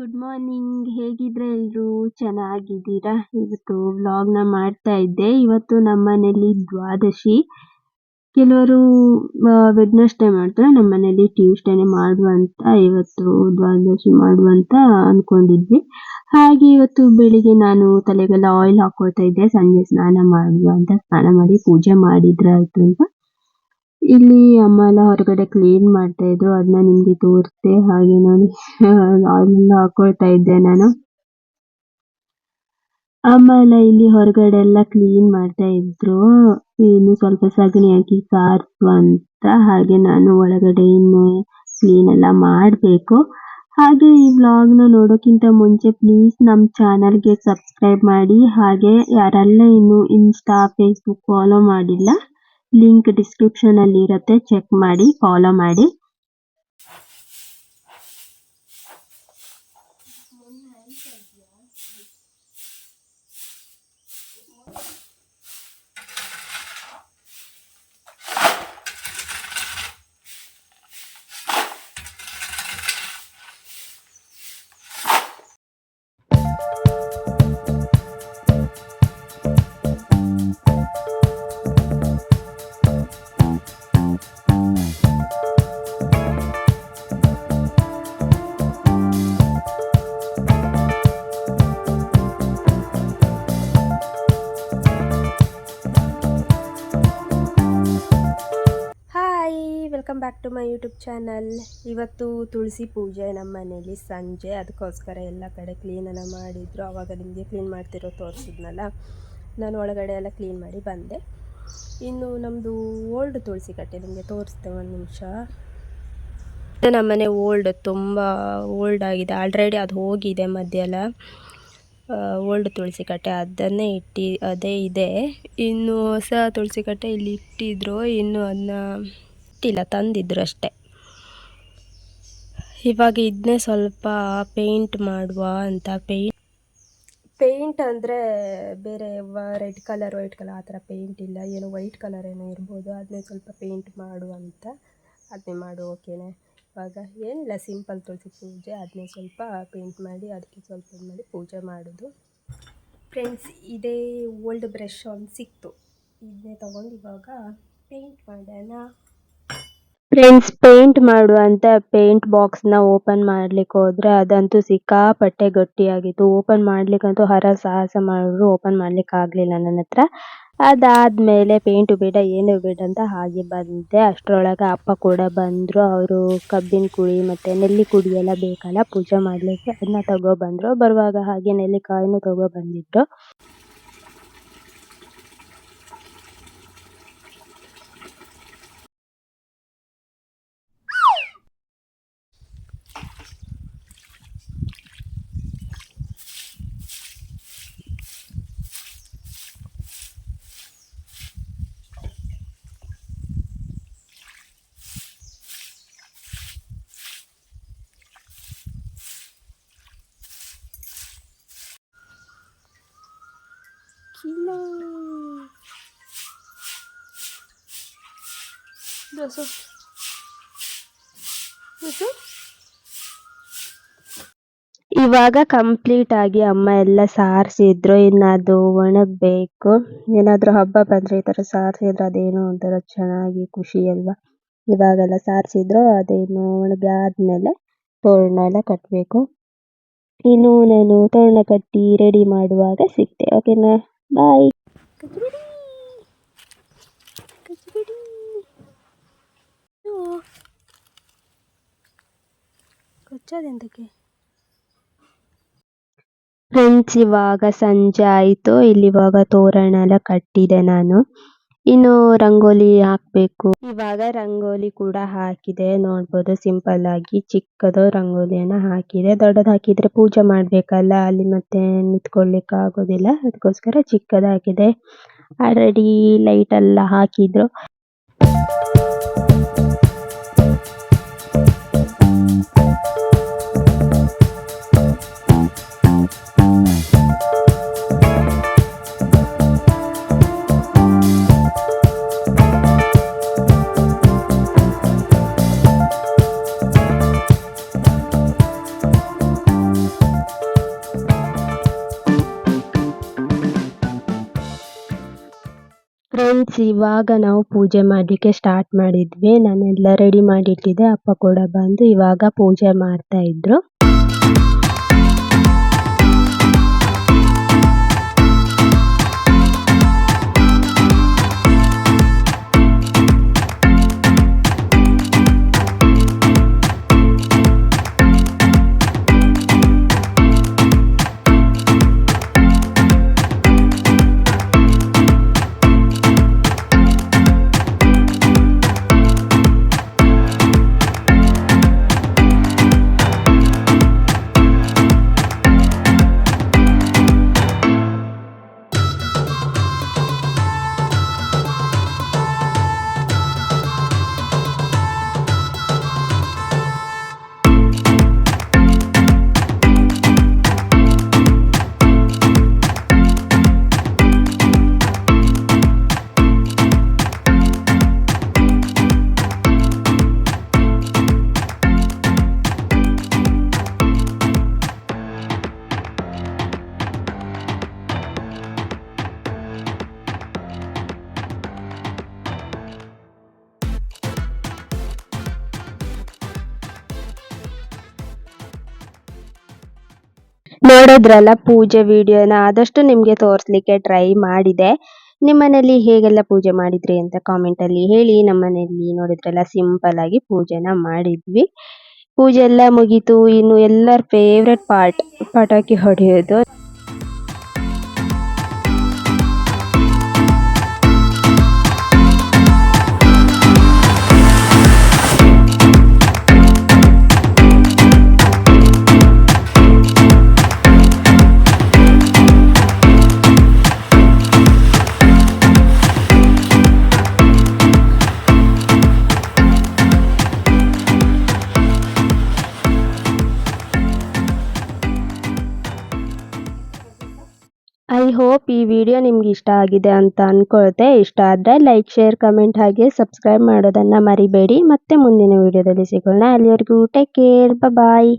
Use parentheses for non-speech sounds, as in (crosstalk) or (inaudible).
Good morning ಹೇಗಿದ್ರೆ ಎಲ್ರು? ಚೆನ್ನಾಗಿದ್ದೀರಾ? ಇವತ್ತು ವ್ಲಾಗ್ನ ಮಾಡ್ತಾ ಇದ್ದೆ. ಇವತ್ತು ನಮ್ಮ ಮನೇಲಿ ದ್ವಾದಶಿ. ಕೆಲವರು ವೆಡ್ನೆಸ್ಡೇ ಮಾಡ್ತಾರೆ. ನಮ್ಮ ಮನೇಲಿ ಟ್ಯೂಸ್ಡೇನೆ ಮಾಡುವಂತ, ಇವತ್ತು ದ್ವಾದಶಿ ಮಾಡುವಂತ ಅನ್ಕೊಂಡಿದ್ವಿ. ಹಾಗೆ ಇವತ್ತು ಬೆಳಿಗ್ಗೆ ನಾನು ತಲೆಗೆಲ್ಲ ಆಯಿಲ್ ಹಾಕೋತಾ ಇದ್ದೆ. ಸಂಜೆ ಸ್ನಾನ ಮಾಡುವ ಅಂತ. ಸ್ನಾನ ಮಾಡಿ ಪೂಜೆ ಮಾಡಿದ್ರಾಯ್ತು ಅಂತ. ಇಲ್ಲಿ ಅಮ್ಮ ಎಲ್ಲ ಹೊರಗಡೆ ಕ್ಲೀನ್ ಮಾಡ್ತಾ ಇದ್ರು ಅದನ್ನ ನಿಮಗೆ ತೋರಿಸ್ದೆ, ಹಾಗೆ ನಾನು ಅಲ್ಲಿಂದ (laughs) ಹಾಕೊಳ್ತಾ ಇದ್ದೆ ನಾನು. ಎಲ್ಲ ಇಲ್ಲಿ ಹೊರಗಡೆ ಎಲ್ಲ ಕ್ಲೀನ್ ಮಾಡ್ತಾ ಇದ್ರು. ಇನ್ನು ಸ್ವಲ್ಪ ಸಗಣಿ ಹಾಕಿ ಸಾರ್ಸು ಅಂತ, ಹಾಗೆ ನಾನು ಒಳಗಡೆ ಇನ್ನು ಕ್ಲೀನ್ ಎಲ್ಲ ಮಾಡಬೇಕು. ಹಾಗೆ ಈ ವ್ಲಾಗ್ನ ನೋಡೋಕ್ಕಿಂತ ಮುಂಚೆ ಪ್ಲೀಸ್ ನಮ್ಮ ಚಾನಲ್ಗೆ ಸಬ್ಸ್ಕ್ರೈಬ್ ಮಾಡಿ. ಹಾಗೆ ಯಾರೆಲ್ಲ ಇನ್ನು ಇನ್ಸ್ಟಾ ಫೇಸ್ಬುಕ್ ಫಾಲೋ ಮಾಡಿಲ್ಲ. ಲಿಂಕ್ ಡಿಸ್ಕ್ರಿಪ್ಷನ್ ಅಲ್ಲಿ ಇರುತ್ತೆ ಚೆಕ್ ಮಾಡಿ ಫಾಲೋ ಮಾಡಿ. Back to my YouTube channel ಇವತ್ತು ತುಳಸಿ ಪೂಜೆ ನಮ್ಮ ಮನೇಲಿ ಸಂಜೆ. ಅದಕ್ಕೋಸ್ಕರ ಎಲ್ಲ ಕಡೆ ಕ್ಲೀನೆಲ್ಲ ಮಾಡಿದ್ರು. ಆವಾಗ ನಿಮಗೆ ಕ್ಲೀನ್ ಮಾಡ್ತಿರೋ ತೋರಿಸಿದ್ನಲ್ಲ. ನಾನು ಒಳಗಡೆ ಎಲ್ಲ ಕ್ಲೀನ್ ಮಾಡಿ ಬಂದೆ. ಇನ್ನು ನಮ್ಮದು ಓಲ್ಡ್ ತುಳಸಿ ಕಟ್ಟೆ ನಿಮಗೆ ತೋರಿಸ್ತೆ ಒಂದು ನಿಮಿಷ. ನಮ್ಮ ಮನೆ ಓಲ್ಡ್ ತುಂಬ ಓಲ್ಡ್ ಆಗಿದೆ. ಆಲ್ರೆಡಿ ಅದು ಹೋಗಿದೆ ಮಧ್ಯೆಲ್ಲ. ಓಲ್ಡ್ ತುಳಸಿ ಕಟ್ಟೆ ಅದನ್ನೇ ಇಟ್ಟು, ಅದೇ ಇದೆ. ಇನ್ನು ಹೊಸ ತುಳಸಿ ಕಟ್ಟೆ ಇಲ್ಲಿ ಇಟ್ಟಿದ್ರು. ಇನ್ನು ಅದನ್ನ ಇಟ್ಟಿಲ್ಲ ತಂದಿದ್ರು ಅಷ್ಟೇ. ಇವಾಗ ಇದನ್ನೇ ಸ್ವಲ್ಪ ಪೇಂಟ್ ಮಾಡುವ ಅಂತ ಪೇಂಟ್ ಪೇಂಟ್ ಅಂದರೆ ಬೇರೆ ರೆಡ್ ಕಲರ್, ವೈಟ್ ಕಲರ್ ಆ ಥರ ಪೇಂಟ್ ಇಲ್ಲ. ಏನೋ ವೈಟ್ ಕಲರ್ ಏನೋ ಇರ್ಬೋದು. ಅದನ್ನೇ ಸ್ವಲ್ಪ ಪೇಂಟ್ ಮಾಡು ಅಂತ. ಅದನ್ನೇ ಮಾಡು, ಓಕೆನೆ? ಇವಾಗ ಏನಿಲ್ಲ, ಸಿಂಪಲ್ ತುಳಸಿ ಪೂಜೆ. ಅದನ್ನೇ ಸ್ವಲ್ಪ ಪೇಂಟ್ ಮಾಡಿ, ಅದಕ್ಕೆ ಸ್ವಲ್ಪ ಮಾಡಿ ಪೂಜೆ ಮಾಡೋದು. ಫ್ರೆಂಡ್ಸ್, ಇದೇ ಓಲ್ಡ್ ಬ್ರಷ್ ಒಂದು ಸಿಕ್ತು. ಇದನ್ನೇ ತೊಗೊಂಡು ಇವಾಗ ಪೇಂಟ್ ಮಾಡೋಣ. ಫ್ರೆಂಡ್ಸ್ ಪೇಂಟ್ ಮಾಡುವಂತ ಪೇಂಟ್ ಬಾಕ್ಸ್ನ ಓಪನ್ ಮಾಡ್ಲಿಕ್ಕೆ ಹೋದ್ರೆ ಅದಂತೂ ಸಿಕ್ಕಾಪಟ್ಟೆ ಗಟ್ಟಿಯಾಗಿತ್ತು. ಓಪನ್ ಮಾಡ್ಲಿಕ್ಕಂತೂ ಹರ ಸಾಹಸ ಮಾಡಿದ್ರು ಓಪನ್ ಮಾಡ್ಲಿಕ್ಕೆ ಆಗ್ಲಿಲ್ಲ ನನ್ನ ಹತ್ರ. ಅದಾದ್ಮೇಲೆ ಪೇಂಟ್ ಬೇಡ, ಏನು ಬೇಡ ಅಂತ ಹಾಗೆ ಬಂದೆ. ಅಷ್ಟರೊಳಗೆ ಅಪ್ಪ ಕೂಡ ಬಂದ್ರು. ಅವರು ಕಬ್ಬಿನ ಕುಳಿ ಮತ್ತೆ ನೆಲ್ಲಿ ಕುಡಿ ಎಲ್ಲ ಬೇಕಲ್ಲ, ಪೂಜೆ ಮಾಡ್ಲಿಕ್ಕೆ ಅದನ್ನ ಬಂದ್ರು ಬರುವಾಗ ಹಾಗೆ ನೆಲ್ಲಿಕಾಯಿನೂ ತಗೊಬಂದಿದ್ರು. ದೋಸೆ ದೋಸೆ ಇವಾಗ ಕಂಪ್ಲೀಟ್ ಆಗಿ ಅಮ್ಮ ಎಲ್ಲ ಸಾರಿಸಿದ್ರು ಇನ್ನು ಅದು ಒಣಗಬೇಕು. ಏನಾದರೂ ಹಬ್ಬ ಬಂದರೆ ಈ ಥರ ಸಾರಿಸಿದ್ರೆ ಅದೇನೋ ಒಂಥರ ಚೆನ್ನಾಗಿ ಖುಷಿ ಅಲ್ವಾ? ಇವಾಗೆಲ್ಲ ಸಾರಿಸಿದ್ರು, ಅದೇನು ಒಣಗಿ ಆದಮೇಲೆ ತೋರಣ ಎಲ್ಲ ಕಟ್ಟಬೇಕು ಇನ್ನು ನಾನು ತೋರಣ ಕಟ್ಟಿ ರೆಡಿ ಮಾಡುವಾಗ ಸಿಗ್ತೆ ಓಕೆನಾ ಬಾಯ್ ಫ್ರೆಂಡ್ಸ್ ಇವಾಗ ಸಂಜೆ ಆಯಿತು. ಇಲ್ಲಿ ಇವಾಗ ತೋರಣ ಎಲ್ಲ ಕಟ್ಟಿದೆ ನಾನು. ಇನ್ನು ರಂಗೋಲಿ ಹಾಕ್ಬೇಕು. ಇವಾಗ ರಂಗೋಲಿ ಕೂಡ ಹಾಕಿದೆ. ನೋಡ್ಬೋದು ಸಿಂಪಲ್ ಆಗಿ ಚಿಕ್ಕದು ರಂಗೋಲಿಯನ್ನ ಹಾಕಿದೆ. ದೊಡ್ಡದು ಹಾಕಿದ್ರೆ ಪೂಜೆ ಮಾಡಬೇಕಲ್ಲ, ಅಲ್ಲಿ ಮತ್ತೆ ನಿಂತ್ಕೊಳ್ಳಿಕ್ಕೆ ಆಗೋದಿಲ್ಲ. ಅದಕ್ಕೋಸ್ಕರ ಚಿಕ್ಕದಾಗಿದೆ. ಆಲ್ರೆಡಿ ಲೈಟ್ ಎಲ್ಲ ಹಾಕಿದ್ರು. ಫ್ರೆಂಡ್ಸ್ ಇವಾಗ ನಾವು ಪೂಜೆ ಮಾಡಲಿಕ್ಕೆ ಸ್ಟಾರ್ಟ್ ಮಾಡಿದ್ವಿ. ನಾನೆಲ್ಲ ರೆಡಿ ಮಾಡಿಟ್ಟಿದ್ದೆ. ಅಪ್ಪ ಕೂಡ ಬಂದು ಇವಾಗ ಪೂಜೆ ಮಾಡ್ತಾ ಇದ್ರು. ನೋಡಿದ್ರಲ್ಲ ಪೂಜೆ ವಿಡಿಯೋನ, ಆದಷ್ಟು ನಿಮಗೆ ತೋರಿಸ್ಲಿಕ್ಕೆ ಟ್ರೈ ಮಾಡಿದೆ. ನಿಮ್ಮನೇಲಿ ಹೇಗೆಲ್ಲ ಪೂಜೆ ಮಾಡಿದ್ರಿ ಅಂತ ಕಾಮೆಂಟ್ ಅಲ್ಲಿ ಹೇಳಿ. ನಮ್ಮನೇಲಿ ನೋಡಿದ್ರಲ್ಲ ಸಿಂಪಲ್ ಆಗಿ ಪೂಜೆನ ಮಾಡಿದ್ವಿ. ಪೂಜೆ ಎಲ್ಲ ಮುಗೀತು. ಇನ್ನು ಎಲ್ಲರ ಫೇವ್ರೆಟ್ ಪಾರ್ಟ್ ಪಟಾಕಿ ಹೊಡೆಯೋದು. ಹೋಪ್ ಈ ವಿಡಿಯೋ ನಿಮ್ಗೆ ಇಷ್ಟ ಆಗಿದೆ ಅಂತ ಅಂದ್ಕೊಳ್ತೆ ಇಷ್ಟ ಆದರೆ ಲೈಕ್ ಶೇರ್ ಕಮೆಂಟ್ ಹಾಗೆ ಸಬ್ಸ್ಕ್ರೈಬ್ ಮಾಡೋದನ್ನ ಮರಿಬೇಡಿ. ಮತ್ತೆ ಮುಂದಿನ ವಿಡಿಯೋದಲ್ಲಿ ಸಿಗೋಣ. ಅಲ್ಲಿವರೆಗೂ ಟೇಕ್ ಕೇರ್ ಬಾಯ್